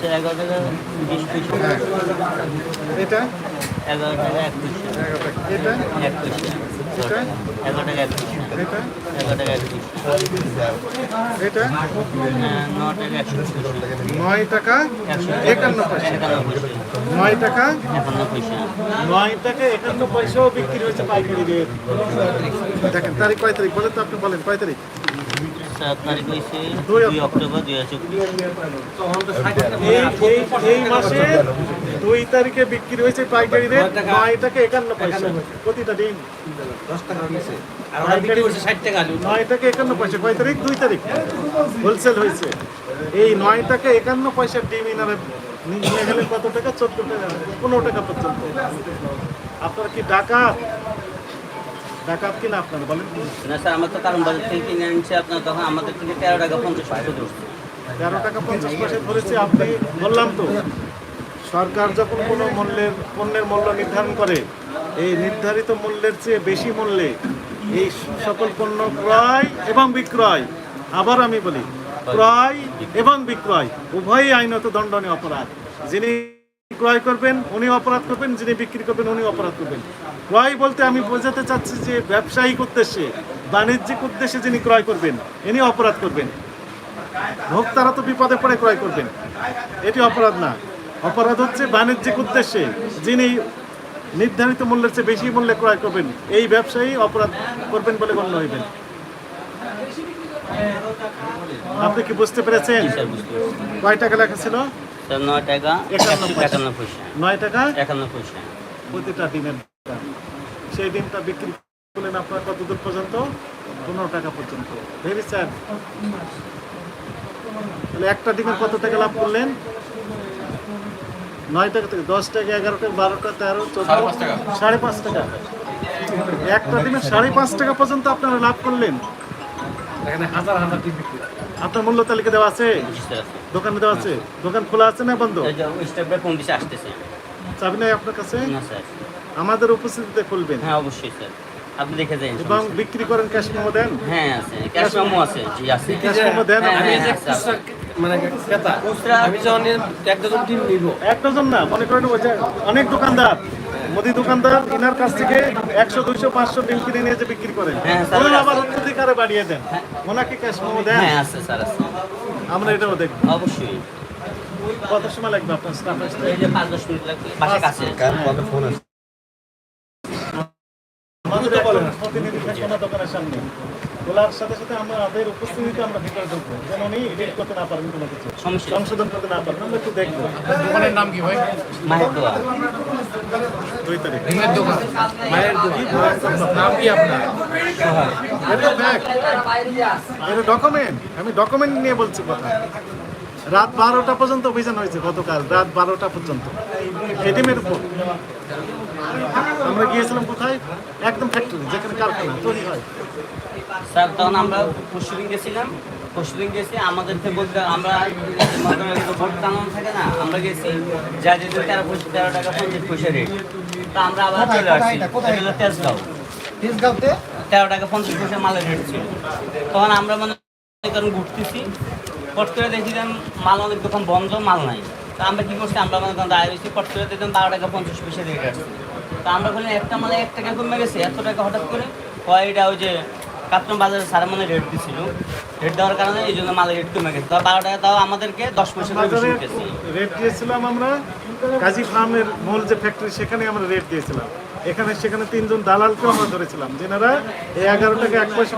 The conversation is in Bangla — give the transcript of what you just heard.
হচ্ছে এগারো টাকা বিশ পয়সা। এটা? এগারো টাকা এক পয়সা। এটা? এক পয়সা। এটা? এগারো টাকা এক পয়সা। এগারো টাকা এক পয়সা। এটা? ন টাকা একশো নয় টাকা একান্ন পয়সা। নয় টাকা? একান্ন পয়সা। নয় টাকা একান্ন পয়সাও বিক্রি হয়েছে পাইকারি রেট। দেখেন তারিখ কয় তারিখ? বলেন তো আপনি বলেন কয় তারিখ? তারিখ হয়েছে দুই দুই অক্টোবর দুই হাজার চব্বিশ। এই মাসে দুই তারিখে বিক্রি হয়েছে পাইকারি রেট নয় টাকা। একান্ন পয়সা প্রতিটা নয় টাকা একান্ন পয়সা। কয় তারিখ? দুই তারিখ। হোলসেল হয়েছে এই নয় টাকা একান্ন পয়সার ডিম ইনারা নিয়ে গেলে কত টাকা? চোদ্দ টাকা। পনেরো টাকা পর্যন্ত। আপনারা কি ডাকাত? ডাকাত কিনা আপনারা বলেন। না স্যার আমার তো কারণ বাজার থেকে কিনে আনছে আপনার তখন আমাদের থেকে তেরো টাকা পঞ্চাশ পয়সা ধরছে। তেরো টাকা পঞ্চাশ পয়সা ধরেছে আপনি বললাম তো। সরকার যখন কোনো মূল্যের পণ্যের মূল্য নির্ধারণ করে এই নির্ধারিত মূল্যের চেয়ে বেশি মূল্যে এই সকল পণ্য ক্রয় এবং বিক্রয় আবার আমি বলি ক্রয় এবং বিক্রয় উভয়ই আইনত দণ্ডনীয় অপরাধ। যিনি ক্রয় করবেন উনি অপরাধ করবেন যিনি বিক্রি করবেন উনি অপরাধ করবেন। ক্রয় বলতে আমি বোঝাতে চাচ্ছি যে ব্যবসায়িক উদ্দেশ্যে বাণিজ্যিক উদ্দেশ্যে যিনি ক্রয় করবেন ইনি অপরাধ করবেন। ভোক্তারা তো বিপদে পড়ে ক্রয় করবেন। এটি অপরাধ না। অপরাধ হচ্ছে বাণিজ্যিক উদ্দেশ্যে যিনি নির্ধারিত মূল্যের চেয়ে বেশি মূল্যে ক্রয় করবেন এই ব্যবসায়ী অপরাধ করবেন বলে গণ্য হইবেন। আপনি কি বুঝতে পেরেছেন? কয় টাকা লেখা ছিল? নয় টাকা একান্ন পয়সা। নয় টাকা? একান্ন পয়সা। প্রতিটা দাম। সেই ডিমটা বিক্রি করলেন আপনার কত দূর পর্যন্ত? পনেরো টাকা পর্যন্ত। ভেরি স্যার তাহলে একটা ডিমের কত টাকা লাভ করলেন? নয় টাকা থেকে দশ টাকা এগারো টাকা বারো টাকা তেরো চোদ্দ সাড়ে পাঁচ টাকা। একটা ডিমের সাড়ে পাঁচ টাকা পর্যন্ত আপনারা লাভ করলেন। এখানে হাজার হাজার বিক্রি। আপনার মূল্য তালিকা দেওয়া আছে। দোকানে দেওয়া আছে? দোকান খোলা আছে না বন্ধ? এই কোন দিশে আসতেছে? চাবি নাই আপনার কাছে? না স্যার। আমাদের উপস্থিতিতে খুলবেন। হ্যাঁ অবশ্যই স্যার। আপনি দেখে যান এবং বিক্রি করেন ক্যাশ মেমো দেন? হ্যাঁ আছে। ক্যাশ মেমো আছে। জি আছে। ক্যাশ মেমো দেন হ্যাঁ, আমি হ্যাঁ, মানে ক্রেতা। আমি যখন এক ডজন টিম নিব। এক ডজন না মনে করেন ওই যে অনেক দোকানদার। মুদি দোকানদার ইনার কাছ থেকে একশো দুইশো পাঁচশো ডিম কিনে নিয়ে যে বিক্রি করেন। হ্যাঁ, আছে। আবার অত্যাধিকারে বাড়িয়ে দেন। ওনাকে ক্যাশ মেমো দেন। হ্যাঁ আমরা এটাও দেখব। অবশ্যই। কত সময় লাগবে আপনার স্টাফ আসতে? পাঁচ দশ মিনিট লাগবে। কাছে। আমাদের এখন প্রতিনিধি দোকানের সামনে। খোলার সাথে সাথে আমরা আমাদের উপস্থিতিতে আমরা ভিতরে ঢুকবো। যেন উনি এডিট করতে না পারেন কোনো কিছু। সংশোধন করতে না পারেন। আমরা একটু দেখব। দোকানের নাম কি ভাই? মায়ের দোয়া। দুই তারিখ। দোকান মায়ের দোকান নাম কি আপনার? এটা fact। এটা ডকুমেন্ট আমি ডকুমেন্ট নিয়ে বলছি কথা। রাত বারোটা পর্যন্ত অভিযান হয়েছে গতকাল। রাত বারোটা পর্যন্ত। এটিএমের উপর। আমরা গিয়েছিলাম কোথায়? একদম ফ্যাক্টরি যেখানে কারখানা তৈরি হয়। স্যার তখন আমরা পরশুদিন গেছিলাম। পরশুদিন গেছি আমাদেরকে বলতে আমরা ভোট থাকে না আমরা গেছি যা যেতে তেরো পয়সা তেরো টাকা পঞ্চাশ পয়সা রেট তা আমরা আবার চলে আসছি তেজগাঁও। তেরো টাকা পঞ্চাশ পয়সা মালের রেট ছিল। তখন আমরা মানে কারণ ঘুরতেছি পট করে দেখছিলাম মাল অনেক দোকান বন্ধ মাল নাই। তা আমরা কি করছি আমরা মানে তখন দাঁড়িয়ে রয়েছি পট করে দেখলাম বারো টাকা পঞ্চাশ পয়সা রেট আসছে। তা আমরা বললাম একটা মালে এক টাকা কমে গেছে, এত টাকা হঠাৎ করে? ওই যে বাজারে সারা মানে রেট দিছিল। রেট দেওয়ার কারণে এই জন্য মালের রেট কমে গেছে। তো বারো টাকা তাও আমাদেরকে দশ পয়সা করে বেশি রেট দিয়েছিলাম আমরা কাজী ফার্মের মূল যে ফ্যাক্টরি সেখানে আমরা রেট দিয়েছিলাম। এখানে, সেখানে তিনজন দালালকেও আমরা ধরেছিলাম। যেনারা এই এগারো টাকা এক পয়সা